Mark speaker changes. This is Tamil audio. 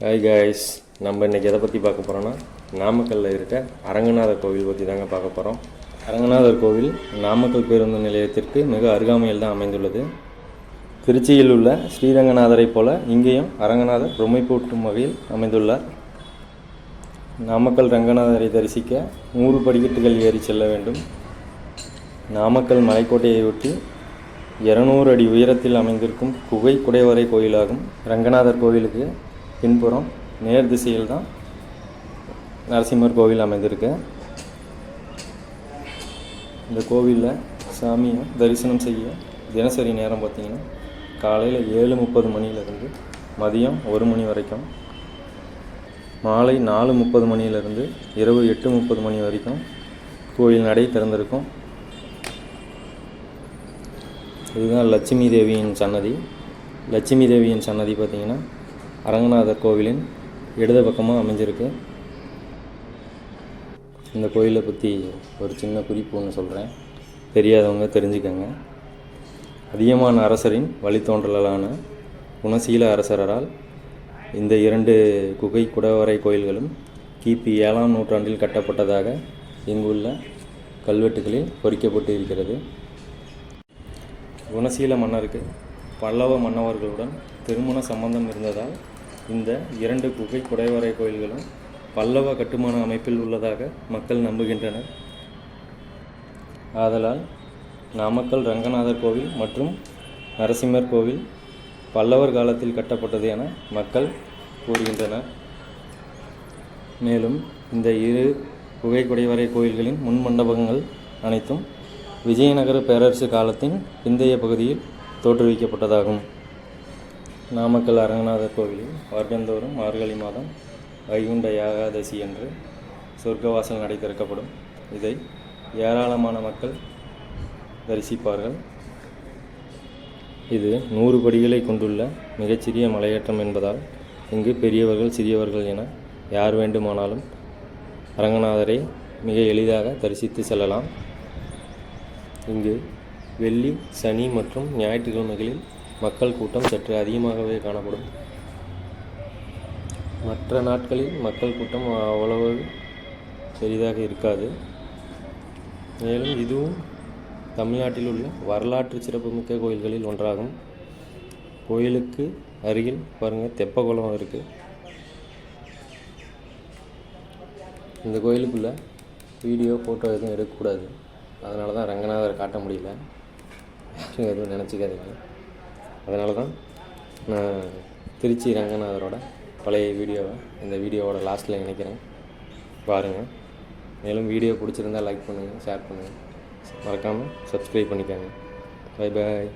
Speaker 1: ஹாய் காய்ஸ் நம்ம இன்றைக்கி எதை பற்றி பார்க்க போகிறோன்னா நாமக்கல்லில் இருக்க அரங்கநாதர் கோவில் பற்றி தாங்க பார்க்க போகிறோம் அரங்கநாதர் கோவில் நாமக்கல் பேருந்து நிலையத்திற்கு மிக அருகாமையில் தான் அமைந்துள்ளது. திருச்சியில் உள்ள ஸ்ரீரங்கநாதரைப் போல இங்கேயும் அரங்கநாதர் பொம்மைப்பூட்டும் வகையில் அமைந்துள்ளார். நாமக்கல் ரங்கநாதரை தரிசிக்க நூறு படிக்கட்டுகள் ஏறி செல்ல வேண்டும். நாமக்கல் மலைக்கோட்டையை ஒட்டி இருநூறு அடி உயரத்தில் அமைந்திருக்கும் குகை குடைவரை கோயிலாகும் ரங்கநாதர் கோவிலுக்கு பின்புறம் நேர் திசையில் தான் நரசிம்மர் கோவில் அமைந்திருக்கு. இந்த கோவிலில் சாமியை தரிசனம் செய்ய தினசரி நேரம் பார்த்தீங்கன்னா காலையில் ஏழு முப்பது மணியிலிருந்து மதியம் ஒரு மணி வரைக்கும் மாலை நாலு முப்பது மணியிலிருந்து இரவு எட்டு முப்பது மணி வரைக்கும் கோயில் நடை திறந்திருக்கும். இதுதான் லட்சுமி தேவியின் சன்னதி. லட்சுமி தேவியின் சன்னதி பார்த்திங்கன்னா அரங்கநாதர் கோவிலின் இடது பக்கமாக அமைஞ்சிருக்கு. இந்த கோயிலை பற்றி ஒரு சின்ன குறிப்பு ஒன்று சொல்கிறேன் தெரியாதவங்க தெரிஞ்சுக்கங்க. அதிகமான அரசரின் வழித்தோன்றலான குணசீல அரசரால் இந்த இரண்டு குகை குடவரை கோயில்களும் கிபி ஏழாம் நூற்றாண்டில் கட்டப்பட்டதாக இங்குள்ள கல்வெட்டுகளில் பொறிக்கப்பட்டு இருக்கிறது. குணசீல மன்னருக்கு பல்லவ மன்னவர்களுடன் திருமண சம்பந்தம் இருந்ததால் இந்த இரண்டு குகை குடைவரை கோயில்களும் பல்லவ கட்டுமான அமைப்பில் உள்ளதாக மக்கள் நம்புகின்றனர். ஆதலால் நாமக்கல் ரங்கநாதர் கோவில் மற்றும் நரசிம்மர் கோவில் பல்லவர் காலத்தில் கட்டப்பட்டது என மக்கள் கூறுகின்றனர். மேலும் இந்த இரு குகை குடைவரை கோயில்களின் முன் மண்டபங்கள் அனைத்தும் விஜயநகர பேரரசு காலத்தின் பிந்தைய பகுதியில் தோற்றுவிக்கப்பட்டதாகும். நாமக்கல் அரங்கநாதர் கோவிலில் வருடந்தோறும் மார்கழி மாதம் வைகுண்ட ஏகாதசி என்று சொர்க்கவாசல் நடை திறக்கப்படும். இதை ஏராளமான மக்கள் தரிசிப்பார்கள். இது நூறு படிகளை கொண்டுள்ள மிகச்சிறிய மலையேற்றம் என்பதால் இங்கு பெரியவர்கள் சிறியவர்கள் என யார் வேண்டுமானாலும் அரங்கநாதரை மிக எளிதாக தரிசித்து செல்லலாம். இங்கு வெள்ளி சனி மற்றும் ஞாயிற்றுக்கிழமைகளில் மக்கள் கூட்டம் சற்று அதிகமாகவே காணப்படும். மற்ற நாட்களில் மக்கள் கூட்டம் அவ்வளவு பெரிதாக இருக்காது. மேலும் இதுவும் தமிழ்நாட்டில் உள்ள வரலாற்று சிறப்புமிக்க கோயில்களில் ஒன்றாகும். கோயிலுக்கு அருகில் பாருங்கள் தெப்பகுளம் இருக்குது இந்த கோயிலுக்குள்ளே வீடியோ ஃபோட்டோ எதுவும் எடுக்கக்கூடாது. அதனால தான் ரங்கநாதரை காட்ட முடியல. எதுவும் நினச்சிக்காதீங்க. அதனால தான் நான் திருச்சி ரங்கநாதரோட பழைய வீடியோவை இந்த வீடியோவோட லாஸ்ட்டில் நினைக்கிறேன் பாருங்கள் மேலும் வீடியோ பிடிச்சிருந்தா லைக் பண்ணுங்கள் ஷேர் பண்ணுங்கள் மறக்காமல் சப்ஸ்கிரைப் பண்ணிக்கோங்க. Bye bye